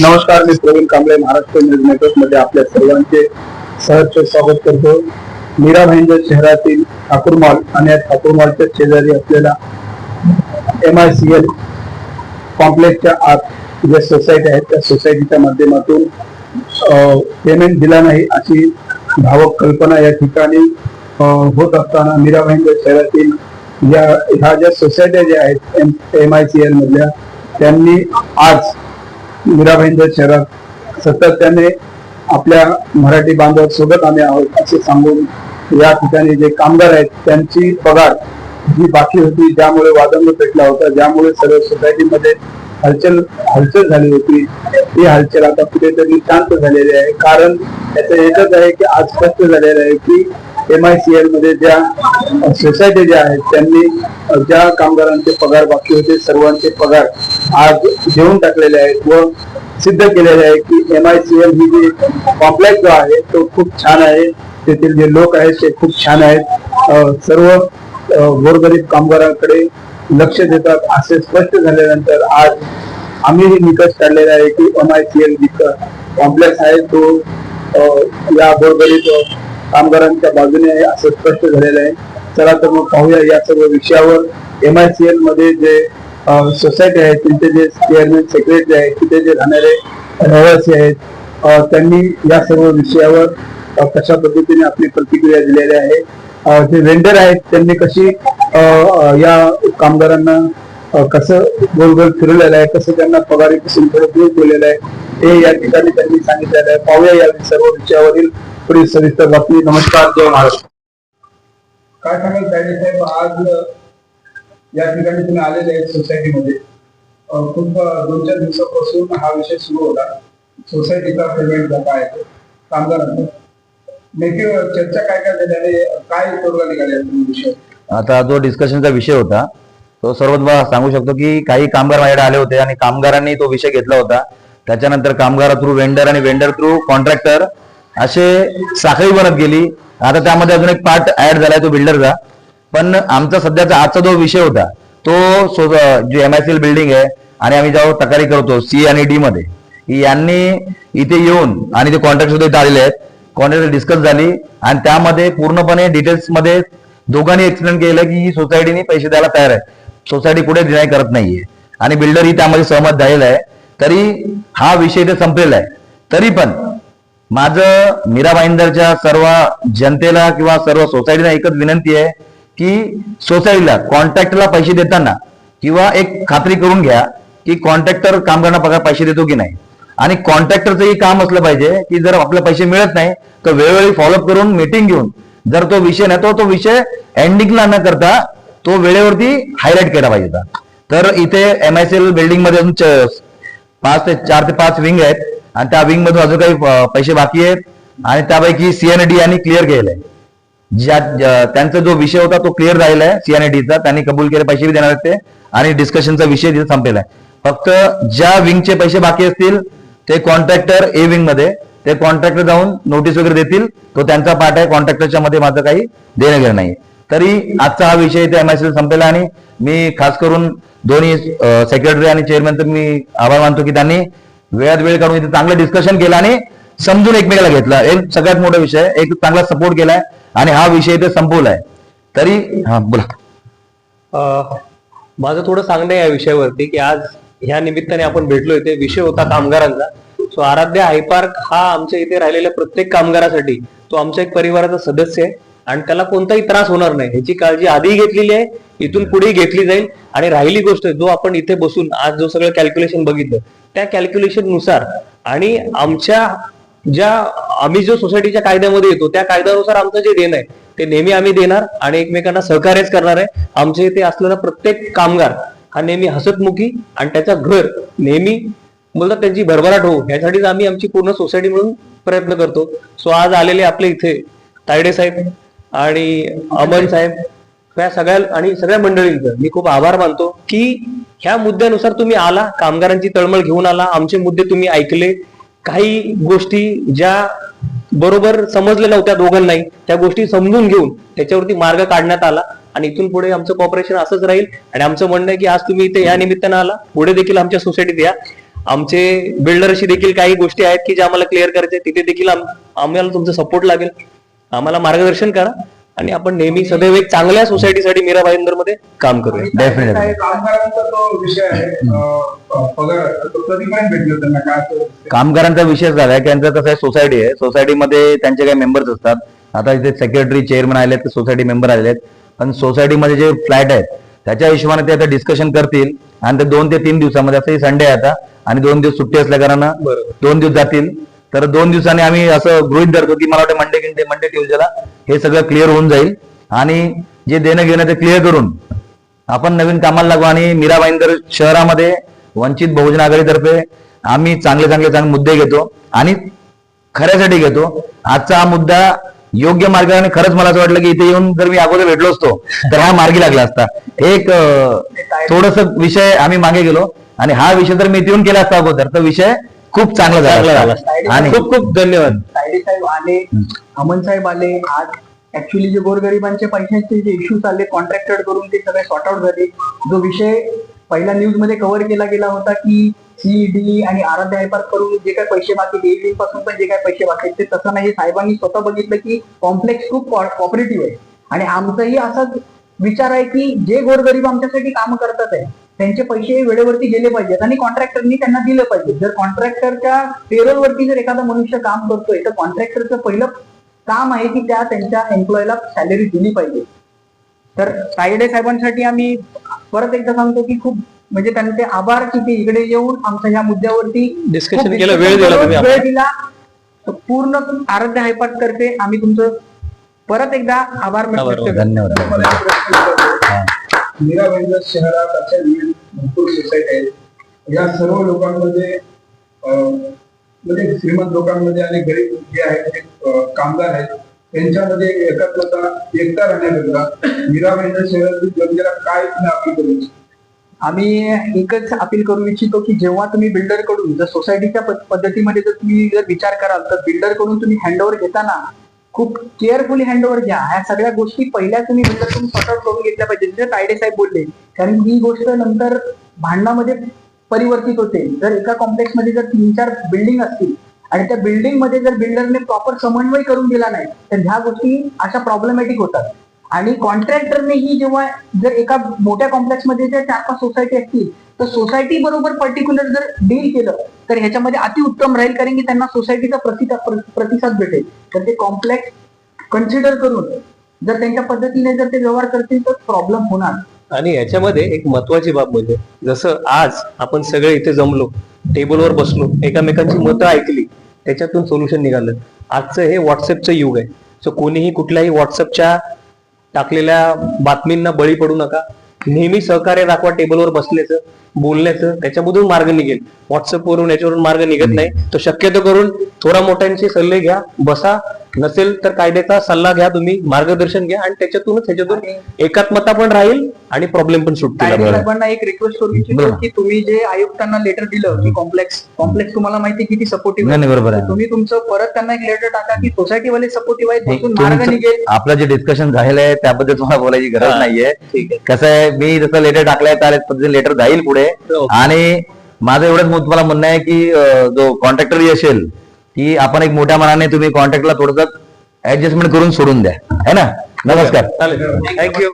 नमस्कार मी प्रवीण कांबळे महाराष्ट्र न्यूज नेटवर्कमध्ये आपल्या सर्वांचे सहर्ष स्वागत करतो. मीरा भाईंजर शहरातील ठाकूर मॉल आणि ठाकूर मॉलच्या शेजारी असलेला एम आय सी एल कॉम्प्लेक्सच्या आत ज्या सोसायटी आहेत त्या सोसायटीच्या माध्यमातून पेमेंट दिला नाही अशी भावक कल्पना या ठिकाणी होत असताना मीरा भाईंदर शहरातील या ह्या ज्या सोसायट्या ज्या आहेत एम आय सी एल मधल्या त्यांनी आज मीराबाईंच्या शहरात सातत्याने आपल्या मराठी बांधव सोबत आम्ही आहोत असे सांगून या ठिकाणी जे कामगार आहेत त्यांची पगार जी बाकी होती ज्यामुळे वादंग पेटला होता ज्यामुळे सर्व सोसायटीमध्ये हलचल हलचल झाली होती. ही हलचल आता कुठेतरी शांत झालेली आहे कारण त्याचं एकच आहे की आज स्पष्ट झालेलं आहे की एम आय सी एलमध्ये ज्या सोसायटी ज्या आहेत त्यांनी ज्या कामगारांचे पगार बाकी होते सर्वांचे पगार आज देऊन टाकलेले आहेत व सिद्ध केलेले आहे की एम आय सी एल ही जी कॉम्प्लेक्स जो आहे तो खूप छान आहे. तेथील जे लोक आहेत ते खूप छान आहेत. सर्व गोरगरीब कामगारांकडे लक्ष देतात. असे स्पष्ट झाल्यानंतर आज आम्ही हे निकष काढलेला आहे की M I C L complex आहे तो या बरोबरीत कामगारांच्या बाजूने असं स्पष्ट झालेलं आहे. चला तर मग पाहूया या सर्व विषयावर. एम आय सी एलमध्ये जे सोसायटी आहे त्यांचे जे चेअरमॅन सेक्रेटरी आहेत तिथे जे राहणारे रहिवासी आहेत त्यांनी या सर्व विषयावर कशा पद्धतीने आपली प्रतिक्रिया दिलेली आहे जे वेंडर आहेत त्यांनी कशी या कामगारांना कसं गोलगोल फिरवलेलं आहे कसं त्यांना पगारीपासून थोडं दूर केलेलं आहे हे या ठिकाणी त्यांनी सांगितलेलं आहे. पाहूया या सर्व विषयावरील पुढील सविस्तर बातमी नमस्कार जय महाराष्ट्र. काय सांगाल तायडे साहेब? आज या ठिकाणी तुम्ही आलेले आहेत सोसायटीमध्ये अं, खूप दोन चार दिवसापासून हा विषय सुरू होता. सोसायटीचा पेमेंट धोका आहे तो, कामगारांचा. नेमकी चर्चा काय काय झाली काय तोडगा निघाले आता जो डिस्कशनचा विषय होता तो सर्व सांगू शकतो की काही कामगार माझ्याकडे आले होते आणि कामगारांनी तो विषय घेतला होता. त्याच्यानंतर कामगार थ्रू वेंडर आणि वेंडर थ्रू कॉन्ट्रॅक्टर असे साखळी बनत गेली. आता त्यामध्ये अजून एक पार्ट ऍड झालाय तो बिल्डरचा पण आमचा सध्याचा आजचा जो विषय होता तो जे M I C L building आहे आणि आम्ही जेव्हा तक्रारी करतो सी आणि डी मध्ये यांनी इथे येऊन आणि ते कॉन्ट्रॅक्ट सुद्धा इथे आलेले आहेत. कॉन्ट्रॅक्ट डिस्कस झाली आणि त्यामध्ये पूर्णपणे डिटेल्समध्ये दोघांनी एक्सप्लेन केलं की ही सोसायटीने पैसे द्यायला तयार आहे. सोसायटी कुठे डिनाय करत नाहीये. आणि बिल्डरही त्यामध्ये सहमत झालेला आहे. तरी हा विषय इथे संपलेला आहे. तरी पण माझं मीरा भाईंदरच्या सर्व जनतेला किंवा सर्व सोसायटीला एकच विनंती आहे की सोसायटीला कॉन्ट्रॅक्टरला पैसे देताना किंवा एक खात्री करून घ्या की कॉन्ट्रॅक्टर कामगारांना पगार पैसे देतो की नाही. आणि कॉन्ट्रॅक्टरचंही काम असलं पाहिजे की जर आपले पैसे मिळत नाही तर वेळोवेळी फॉलोअप करून मीटिंग घेऊन जर तो विषय नाही तो तो विषय एंडिंगला न करता तो वेळेवरती हायलाईट केला पाहिजे. होता तर इथे एम आय सी एल बिल्डिंगमध्ये पाच ते चार ते पाच विंग आहेत. आणि त्या विंग मधून अजून काही पैसे बाकी आहेत. आणि त्यापैकी सीएनडी यांनी क्लिअर केलेलं ज्या त्यांचा जो विषय होता तो क्लिअर झालेला आहे सीएनडीचा त्यांनी कबूल केले पैसे बी देणार आहेत ते. आणि डिस्कशनचा विषय तिथे संपलेला आहे फक्त ज्या विंगचे पैसे बाकी असतील ते कॉन्ट्रॅक्टर ए विंगमध्ये ते कॉन्ट्रॅक्टर जाऊन नोटीस वगैरे देतील. तो त्यांचा पार्ट आहे. कॉन्ट्रॅक्टरच्या मध्ये माझं काही देणं घेणं नाही. तरी आजचा हा विषय इथे एमआयसी संपलेला आणि मी खास करून दोन्ही सेक्रेटरी आणि चेअरमॅनचं मी आभार मानतो की त्यांनी वेळात वेळ काढून इथे चांगलं डिस्कशन केलं आणि समजून एकमेकाला घेतलं. एक सगळ्यात मोठा विषय एक चांगला सपोर्ट केलाय आणि हा विषय इथे संपवलाय. तरी हा बोला. माझं थोडं सांगणं या विषयावरती की आज ह्या निमित्ताने आपण भेटलोय ते विषय होता कामगारांचा. सो आराध्य हायपार्क हा आमच्या इथे राहिलेल्या प्रत्येक कामगारासाठी तो आमच्या एक परिवाराचा सदस्य आहे. आणि त्याला कोणताही त्रास होणार नाही. ह्याची काळजी आधी घेतलेली आहे इथून पुढे घेतली जाईल. आणि राहिली गोष्ट जो आपण इथे बसून आज जो सगळं कॅल्क्युलेशन बघितलं त्या कॅल्क्युलेशननुसार आणि आमच्या ज्या आम्ही जो सोसायटीच्या कायद्यामध्ये येतो त्या कायद्यानुसार आमचं जे देणं आहे ते नेहमी आम्ही देणार आणि एकमेकांना सहकार्यच करणार आहे. आमच्या इथे असलेला प्रत्येक कामगार हा नेहमी हसतमुखी आणि त्याचं घर नेहमी बोलतात त्यांची भरभराट हो यासाठीच आम्ही आमची पूर्ण सोसायटी म्हणून प्रयत्न करतो. सो आज आलेले आपले इथे तायडे साहेब आणि अमन साहेब या सगळ्या आणि सगळ्या मंडळींचं मी खूप आभार मानतो की ह्या मुद्द्यानुसार तुम्ही आला कामगारांची तळमळ घेऊन आला आमचे मुद्दे तुम्ही ऐकले. काही गोष्टी ज्या बरोबर समजलेल्या होत्या दोघांनाही त्या गोष्टी समजून घेऊन त्याच्यावरती मार्ग काढण्यात आला आणि इथून पुढे आमचं कॉपरेशन असंच राहील. आणि आमचं म्हणणं आहे की आज तुम्ही इथे या निमित्तानं आला पुढे देखील आमच्या सोसायटीत या. आमचे बिल्डरशी देखील काही गोष्टी आहेत की ज्या आम्हाला क्लिअर करायचे तिथे देखील आम्हाला तुमचा सपोर्ट लागेल. आम्हाला मार्गदर्शन करा आणि आपण नेहमी सदैव एक चांगल्या सोसायटीसाठी मीरा भाईंदरमध्ये काम करूया. डेफिनेटली कामगारांचा तो विषय आहे अं, पगार तो कधीपर्यंत भेटलो त्यांना काय असं. कामगारांचा विषय झाला आहे की यांचं कसं आहे. सोसायटी आहे सोसायटीमध्ये त्यांचे काही मेंबर्स असतात. आता इथे सेक्रेटरी चेअरमन आले आहेत सोसायटी मेंबर आलेले आहेत पण सोसायटीमध्ये जे फ्लॅट आहेत त्याच्या हिशोबाने ते आता डिस्कशन करतील. आणि ते दोन ते तीन दिवसामध्ये असं संडे आहे आता आणि दोन दिवस सुट्टी असल्या कारणानं बरोबर. दोन दिवस जातील. तर दोन दिवसांनी आम्ही असं गृहित धरतो की मला वाटतं मंडे किंडे मंडे ट्युजडेला हे सगळं क्लिअर होऊन जाईल. आणि जे देणं घेणं ते क्लिअर करून आपण नवीन कामाला लागू. आणि मीरा भाईंदर शहरामध्ये वंचित बहुजन आघाडीतर्फे आम्ही चांगले चांगले चांगले मुद्दे घेतो आणि खऱ्यासाठी घेतो. आजचा हा मुद्दा योग्य मार्गाने खरंच मला असं वाटलं की इथे येऊन जर मी अगोदर भेटलो असतो तर हा मार्गी लागला असता. एक थोडस विषय आम्ही मागे गेलो. आणि हा विषय जर मी इथे येऊन केला असता अगोदर. तर विषय खूप चांगला झाला. आणि खूप खूप धन्यवाद. तायडे साहेब आले अमन साहेब आले. आज ऍक्च्युली जे गोरगरिबांचे पैशांचे जे इश्यूज आले कॉन्ट्रॅक्टर करून ते सगळे सॉर्ट आउट झाले. जो विषय पहिल्या न्यूजमध्ये कव्हर केला गेला होता की सीईडी आणि आराध्य हायपार करून जे काही पैसे बाकी डेली पासून पण जे काही पैसे बाकी ते तसं नाही. साहेबांनी स्वतः बघितलं की कॉम्प्लेक्स खूप कॉपरेटिव्ह आहे. आणि आमचाही असाच विचार आहे की जे गोरगरीब आमच्यासाठी काम करतात आहे त्यांचे पैसे वेळेवरती गेले पाहिजेत आणि कॉन्ट्रॅक्टरनी त्यांना दिलं पाहिजे. जर कॉन्ट्रॅक्टरच्या पेरोलवरती जर एखादा मनुष्य काम करतोय तर कॉन्ट्रॅक्टरचं पहिलं काम आहे की त्या त्यांच्या एम्प्लॉयला सॅलरी दिली पाहिजे. तर तायडे साहेबांसाठी आम्ही परत एकदा सांगतो की खूप म्हणजे त्यांचे आभार की ते इकडे येऊन आमच्या ह्या मुद्द्यावरती खूप केलं, वेळ दिला पूर्ण आराध्य हायपाट तर्फे आम्ही तुमचं परत एकदा आभार करतो. धन्यवाद. मीरा भाईंदर शहरात अशा विविध भरपूर सोसायटी आहेत. या सर्व लोकांमध्ये म्हणजे श्रीमंत लोकांमध्ये आणि गरीब जे आहेत ते कामगार आहेत त्यांच्यामध्ये एकात्मता एकता राहण्याकरिता मीरा भाईंदर शहरातील जनतेला काय तुम्ही अपील करू आम्ही एकच अपील करू इच्छितो की जेव्हा तुम्ही बिल्डरकडून जर सोसायटीच्या पद्धतीमध्ये जर तुम्ही जर विचार कराल तर बिल्डरकडून तुम्ही हँडओव्हर घेताना खूप केअरफुली हँडओव्हर घ्या. ह्या सगळ्या गोष्टी पहिल्या तुम्ही बिल्डर सॉर्ट करून घेतल्या पाहिजे. जसं तायडे साहेब बोलले कारण ही गोष्ट नंतर भांडणामध्ये परिवर्तित होते. जर एका कॉम्प्लेक्समध्ये जर तीन चार बिल्डिंग असतील आणि त्या बिल्डिंगमध्ये जर बिल्डरने प्रॉपर समन्वय करून दिला नाही तर ह्या गोष्टी अशा प्रॉब्लेमॅटिक होतात. आणि कॉन्ट्रॅक्टरनेही जेव्हा जर एका मोठ्या कॉम्प्लेक्समध्ये जर चार पाच सोसायटी असतील तर सोसायटी बरोबर पर्टिक्युलर जर डील केलं तर ह्याच्यामध्ये अतिउत्तम राहील कारण की त्यांना सोसायटीचा प्रतिसाद प्रतिसाद भेटेल. तर ते कॉम्प्लेक्स कन्सिडर करून जर त्यांच्या पद्धतीने जर ते व्यवहार करतील तर प्रॉब्लेम होणार. आणि याच्यामध्ये एक महत्वाची बाब म्हणजे जसं आज आपण सगळे इथे जमलो टेबलवर बसलो एकामेकांची मतं ऐकली त्याच्यातून सोल्युशन निघालं. आजचं हे व्हॉट्सअपचं युग आहे. सो कोणीही कुठल्याही व्हॉट्सअपच्या टाकलेल्या बातमींना बळी पडू नका. नेहमी सहकार्य दाखवा टेबलवर बसल्याचं बोलण्याचं त्याच्यामधून मार्ग निघेल. व्हॉट्सअप वरून याच्यावरून मार्ग निघत नाही. तो शक्यतो करून थोडा मोठ्यांचे सल्ले घ्या बसा. नसेल तर कायद्याचा सल्ला घ्या तुम्ही मार्गदर्शन घ्या आणि त्याच्यातूनच त्याच्यातून एकात्मता पण राहील आणि प्रॉब्लेम पण आपल्याला. साहेबांना एक रिक्वेस्ट करू इच्छितो. की तुम्ही जे आयुक्तांना लेटर दिलं की कॉम्प्लेक्स कॉम्प्लेक्स तुम्हाला माहिती किती सपोर्टिव्ह नाही, नाही, बरोबर आहे. तुम्ही तुमचं परत त्यांना एक लेटर टाका की सोसायटी वाले सपोर्टिव्ह आहेत मार्ग निघेल आपलं जे डिस्कशन झालेलं आहे त्याबद्दल तुम्हाला बोलायची गरज हा, नाहीये ठीक आहे. कसं आहे मी जसं लेटर टाकलंय त्या पद्धतीने लेटर जाईल पुढे ओके. आणि माझं एवढंच मत तुम्हाला म्हणणं आहे की जो कॉन्ट्रॅक्टर असेल की आपण एक मोठ्या मनाने तुम्ही कॉन्ट्रॅक्टला थोडस ऍडजस्टमेंट करून सोडून द्या है ना नमस्कार चालेल थँक्यू